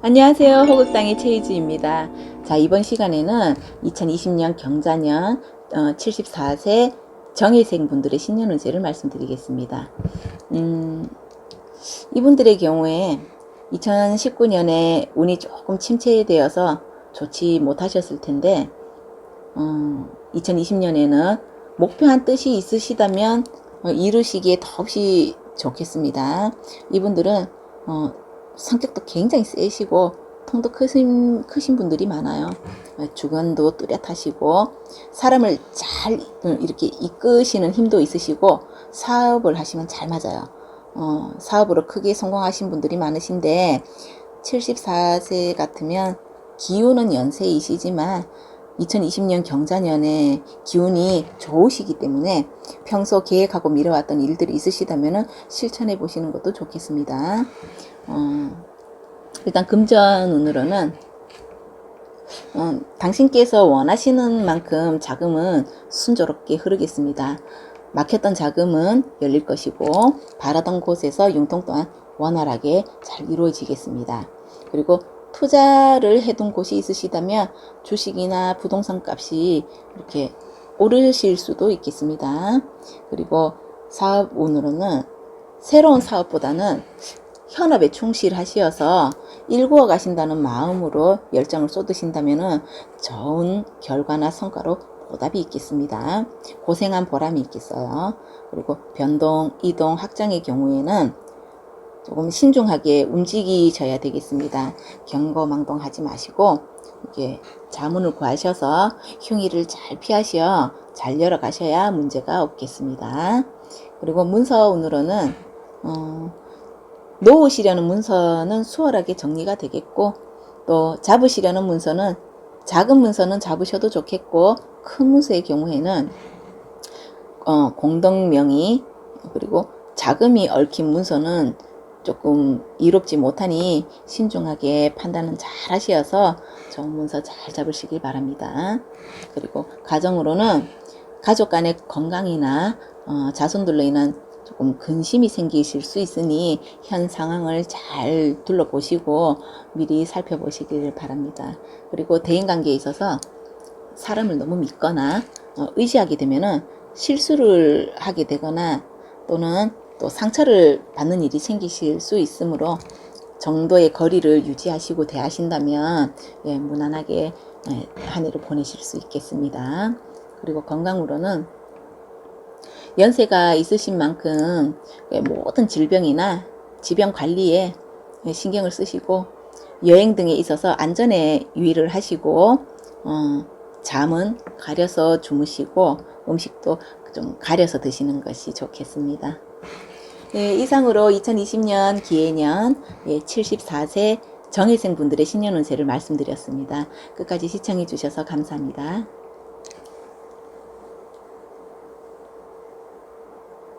안녕하세요. 호극당의 최희주입니다. 자, 이번 시간에는 2020년 경자년 어, 74세 정혜생 분들의 신년 운세를 말씀드리겠습니다. 음, 이분들의 경우에 2019년에 운이 조금 침체되어서 좋지 못하셨을 텐데, 어, 2020년에는 목표한 뜻이 있으시다면 어, 이루시기에 더없이 좋겠습니다. 이분들은 어, 성격도 굉장히 세시고 통도 크신, 크신 분들이 많아요. 어, 주관도 뚜렷하시고 사람을 잘 어, 이렇게 이끄시는 힘도 있으시고 사업을 하시면 잘 맞아요. 어, 사업으로 크게 성공하신 분들이 많으신데 74세 같으면 기운은 연세이시지만 2020년 경자년에 기운이 좋으시기 때문에 평소 계획하고 미뤄왔던 일들이 있으시다면 실천해 보시는 것도 좋겠습니다. 어, 일단 금전 운으로는 어, 당신께서 원하시는 만큼 자금은 순조롭게 흐르겠습니다. 막혔던 자금은 열릴 것이고 바라던 곳에서 융통 또한 원활하게 잘 이루어지겠습니다. 그리고 투자를 해둔 곳이 있으시다면 주식이나 부동산 값이 이렇게 오르실 수도 있겠습니다. 그리고 사업 운으로는 새로운 사업보다는 현업에 충실하시어서 일구어 가신다는 마음으로 열정을 쏟으신다면 좋은 결과나 성과로 보답이 있겠습니다. 고생한 보람이 있겠어요. 그리고 변동, 이동, 확장의 경우에는 조금 신중하게 움직이셔야 되겠습니다. 경거망동하지 마시고 이게 자문을 구하셔서 흉의를 잘 피하셔 잘 열어가셔야 문제가 없겠습니다. 그리고 문서운으로는 어, 놓으시려는 문서는 수월하게 정리가 되겠고 또 잡으시려는 문서는 작은 문서는 잡으셔도 좋겠고 큰 문서의 경우에는 어, 공동명의 그리고 자금이 얽힌 문서는 조금 이롭지 못하니 신중하게 판단은 잘 하시어서 좋은 문서 잘 잡으시길 바랍니다. 그리고 가정으로는 가족 간의 건강이나 어, 자손들로 인한 조금 근심이 생기실 수 있으니 현 상황을 잘 둘러보시고 미리 살펴보시길 바랍니다. 그리고 대인관계에 있어서 사람을 너무 믿거나 어, 의지하게 되면은 실수를 하게 되거나 또는 또 상처를 받는 일이 생기실 수 있으므로 정도의 거리를 유지하시고 대하신다면 예, 무난하게 예, 한 해를 보내실 수 있겠습니다. 그리고 건강으로는 연세가 있으신 만큼 예, 모든 질병이나 지병 관리에 예, 신경을 쓰시고 여행 등에 있어서 안전에 유의를 하시고 어, 잠은 가려서 주무시고 음식도 좀 가려서 드시는 것이 좋겠습니다. 네, 이상으로 2020년 기해년 예, 74세 정혜생 분들의 신년 운세를 말씀드렸습니다. 끝까지 시청해 주셔서 감사합니다.